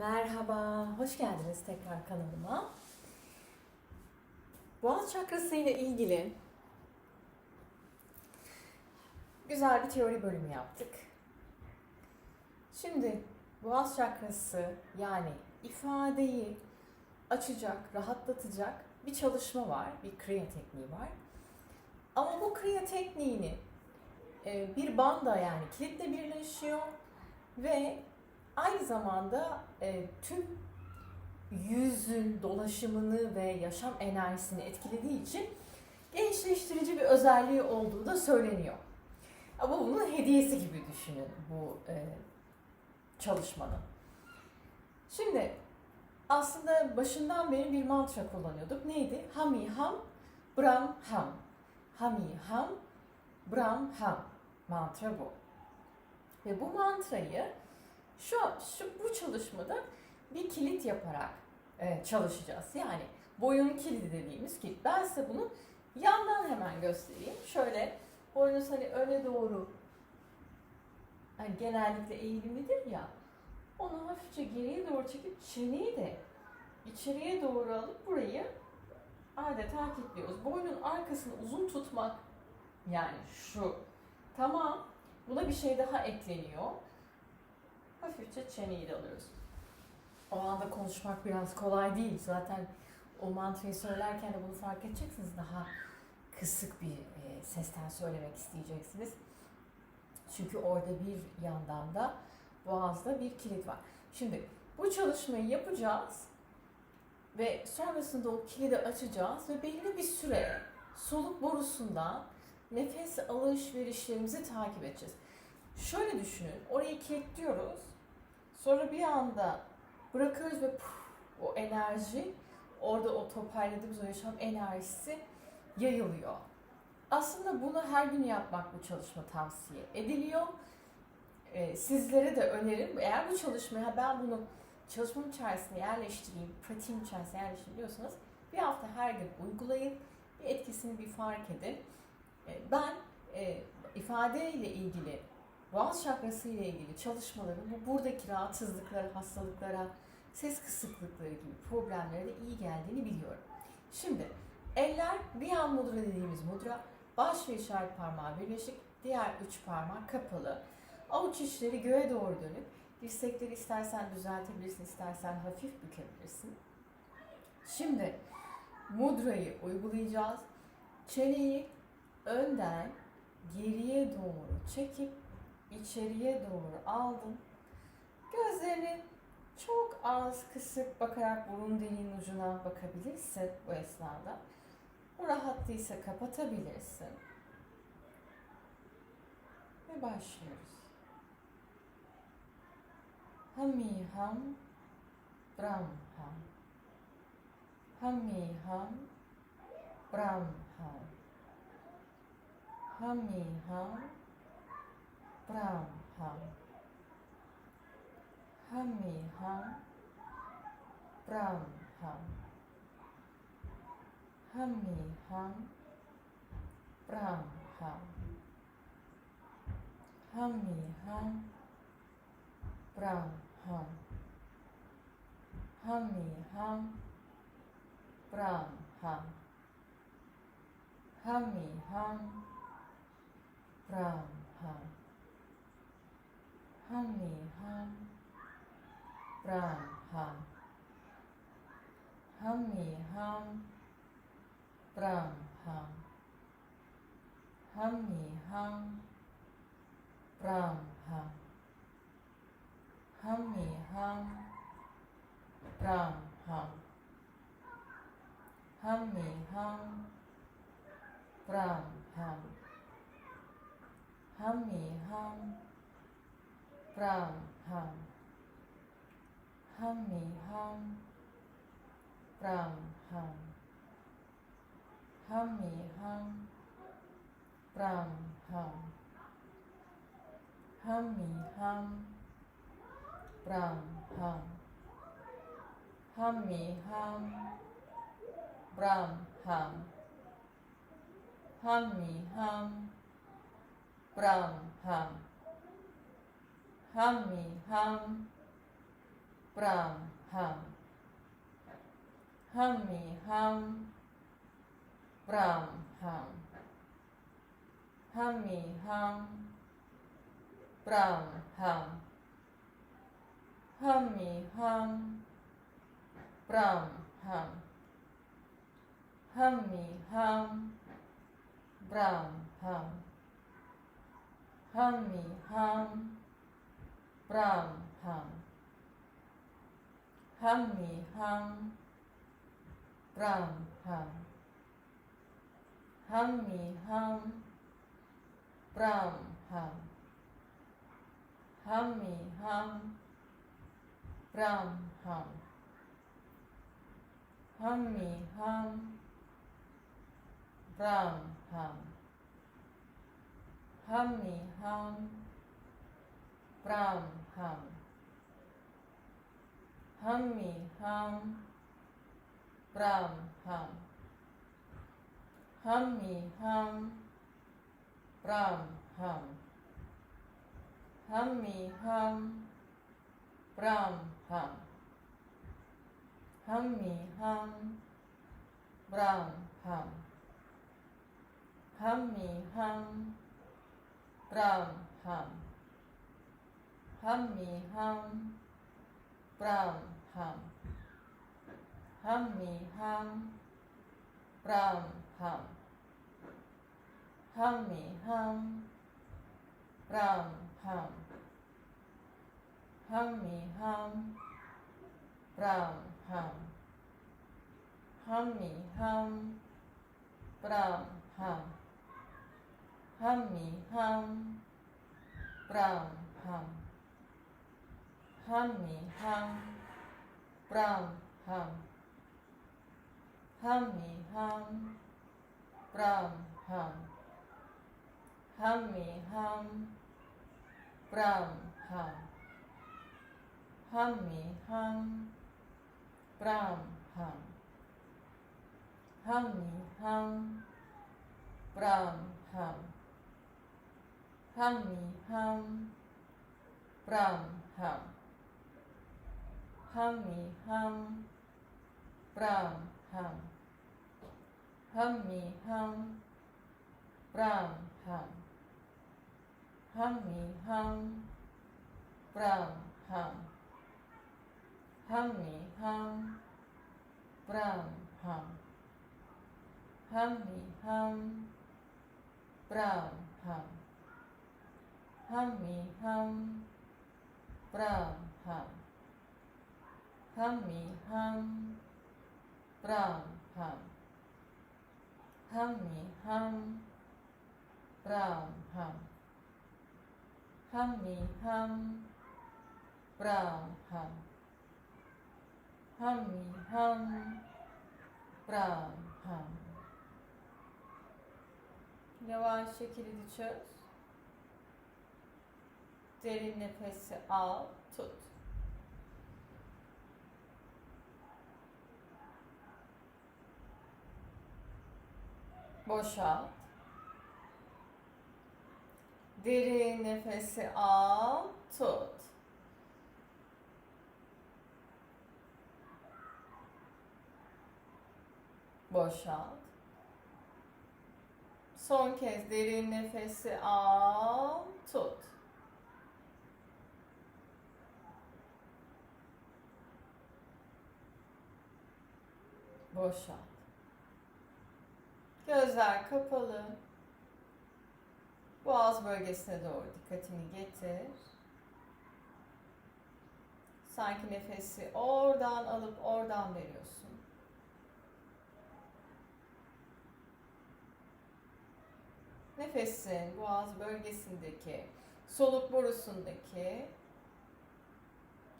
Merhaba, hoş geldiniz tekrar kanalıma. Boğaz çakrası ile ilgili güzel bir teori bölümü yaptık. Şimdi boğaz çakrası yani ifadeyi açacak, rahatlatacak bir çalışma var, bir kriya tekniği var. Ama bu kriya tekniğini e, bir banda yani kilitle birleşiyor ve aynı zamanda e, tüm yüzün dolaşımını ve yaşam enerjisini etkilediği için gençleştirici bir özelliği olduğu da söyleniyor. Ama bunun hediyesi gibi düşünün bu e, çalışmanın. Şimdi aslında başından beri bir mantra kullanıyorduk. Neydi? Hami ham, Brahm ham. Hami ham, Brahm ham. Mantra bu. Ve bu mantrayı şu, şu bu çalışmada bir kilit yaparak e, çalışacağız. Yani boyun kilidi dediğimiz kilit. Ben size bunu yandan hemen göstereyim. Şöyle boynunuz hani öne doğru hani genellikle eğilimlidir ya. Onu hafifçe geriye doğru çekip çeneyi de içeriye doğru alıp burayı adeta kilitliyoruz. Boynun arkasını uzun tutmak yani şu. Tamam. Buna bir şey daha ekleniyor. Hafifçe çeneyi de alıyoruz. O anda konuşmak biraz kolay değil. Zaten o mantrayı söylerken de bunu fark edeceksiniz. Daha kısık bir e, sesten söylemek isteyeceksiniz. Çünkü orada bir yandan da boğazda bir kilit var. Şimdi bu çalışmayı yapacağız ve sonrasında o kilidi açacağız ve belli bir süre soluk borusundan nefes alışverişlerimizi takip edeceğiz. Şöyle düşünün, orayı kilitliyoruz. Sonra bir anda bırakıyoruz ve puf, o enerji, orada o toparladığımız o yaşam enerjisi yayılıyor. Aslında bunu her gün yapmak bu çalışma tavsiye ediliyor. Ee, sizlere de önerim. Eğer bu çalışmayı ha ben bunu çalışmamın içerisine yerleştireyim, pratiğin içerisine yerleştireyim diyorsanız bir hafta her gün uygulayın. Bir etkisini bir fark edin. Ee, ben e, ifade ile ilgili boğaz çakrası ile ilgili çalışmaların bu buradaki rahatsızlıklara, hastalıklara, ses kısıklıkları gibi problemlere de iyi geldiğini biliyorum. Şimdi eller bir an mudra dediğimiz mudra, baş ve işaret parmağı birleşik, diğer üç parmak kapalı. Avuç içleri göğe doğru dönük. Dirsekleri istersen düzeltebilirsin, istersen hafif bükebilirsin. Şimdi mudrayı uygulayacağız. Çeneyi önden geriye doğru çekip içeriye doğru aldım. Gözlerini çok az kısık bakarak burun deliğinin ucuna bakabilirsin bu esnada. Bu rahat değilse kapatabilirsin. Ve başlıyoruz. Hami ham, Brahm ham. Hami ham, Brahm ham. Hami ham, brown hang hummy hang brown hang hummy hang brown hang hummy hang brown hang hummy hang brown hang hummy hang brown hang Hamiham Braham Hamiham Braham Hamiham Braham Hamiham Braham Hamiham Braham Hamiham Braham ปรามหังหัมมีหังปรามหังหัมมีหังปรามหังหัมมีหังปรามหังหังมีหังปรามหังหังมีหังปรามหัง Hummy, hum. Bram, hum. Hummy, hum. Bram, hum. Hummy, hum. Bram, hum. Hummy, hum. Bram, hum. Hummy, hum. Bram, hum. Hummy, hum. Braham, Hammi, Ham, Braham, Hammi, Ham, Braham, Hammi, Ham, Braham, Hammi, Ham, Braham, Hammi, Ham, Braham, hum. Hummy, hum. Bram, hum. Hummy, hum. Bram, hum. Hummy, hum. Bram, hum. Hummy, hum. Bram, hum. Hummy, hum. Bram, hum. hammi ham pram ham hammi ham pram ham hammi ham pram ham hammi ham pram ham hammi ham pram ham hammi ham pram ham Hummy, hum. Bram, hum. Hummy, hum. Bram, hum. Hummy, hum. Bram, hum. Hummy, hum. Bram, hum. Hummy, hum. Bram, hum. Hummy, hum. Bram, hum. Hummy, hum. Bram, hum. Hummy, hum. Bram, hum. Hummy, hum. Bram, hum. Hummy, hum. Bram, hum. Hummy, hum. Bram, hum. Hummy, hum. Bram, hum. Hammi ham. Bram ham. Hammi ham. Bram ham. Ham. Bram ham. Ham. Bram. Yavaş şekilde çöz. Derin nefesi al, tut. Boşalt. Derin nefesi al, tut. Boşalt. Son kez derin nefesi al, tut. Boşalt. Gözler kapalı. Boğaz bölgesine doğru dikkatini getir. Sanki nefesi oradan alıp oradan veriyorsun. Nefesin boğaz bölgesindeki, soluk borusundaki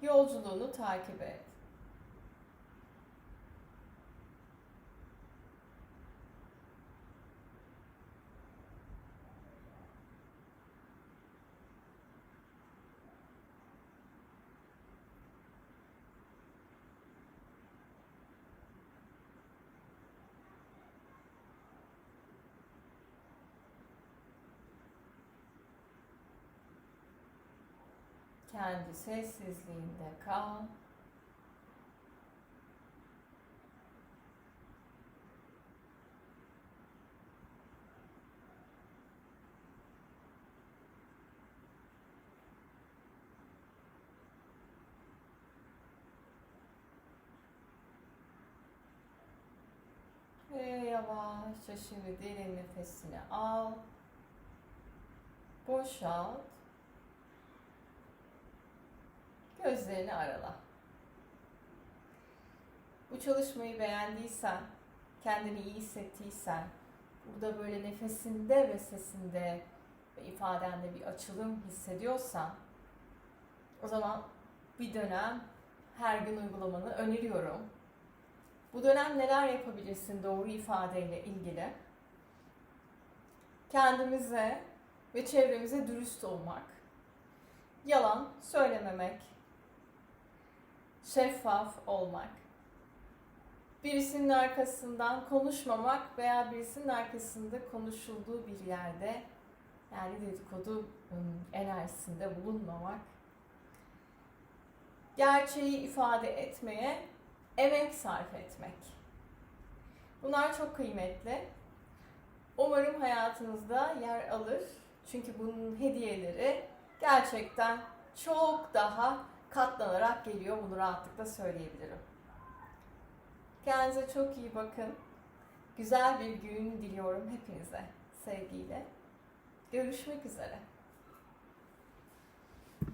yolculuğunu takip et. kendi sessizliğinde kal. Ve yavaşça şimdi derin nefesini al. Boşalt. Gözlerini arala. Bu çalışmayı beğendiysen, kendini iyi hissettiysen, burada böyle nefesinde ve sesinde ve ifadende bir açılım hissediyorsan, o zaman bir dönem her gün uygulamanı öneriyorum. Bu dönem neler yapabilirsin doğru ifadeyle ilgili? Kendimize ve çevremize dürüst olmak, yalan söylememek, şeffaf olmak, birisinin arkasından konuşmamak veya birisinin arkasında konuşulduğu bir yerde yani dedikodu enerjisinde bulunmamak, gerçeği ifade etmeye emek sarf etmek. Bunlar çok kıymetli. Umarım hayatınızda yer alır. Çünkü bunun hediyeleri gerçekten çok daha katlanarak geliyor. Bunu rahatlıkla söyleyebilirim. Kendinize çok iyi bakın. Güzel bir gün diliyorum hepinize. Sevgiyle. Görüşmek üzere.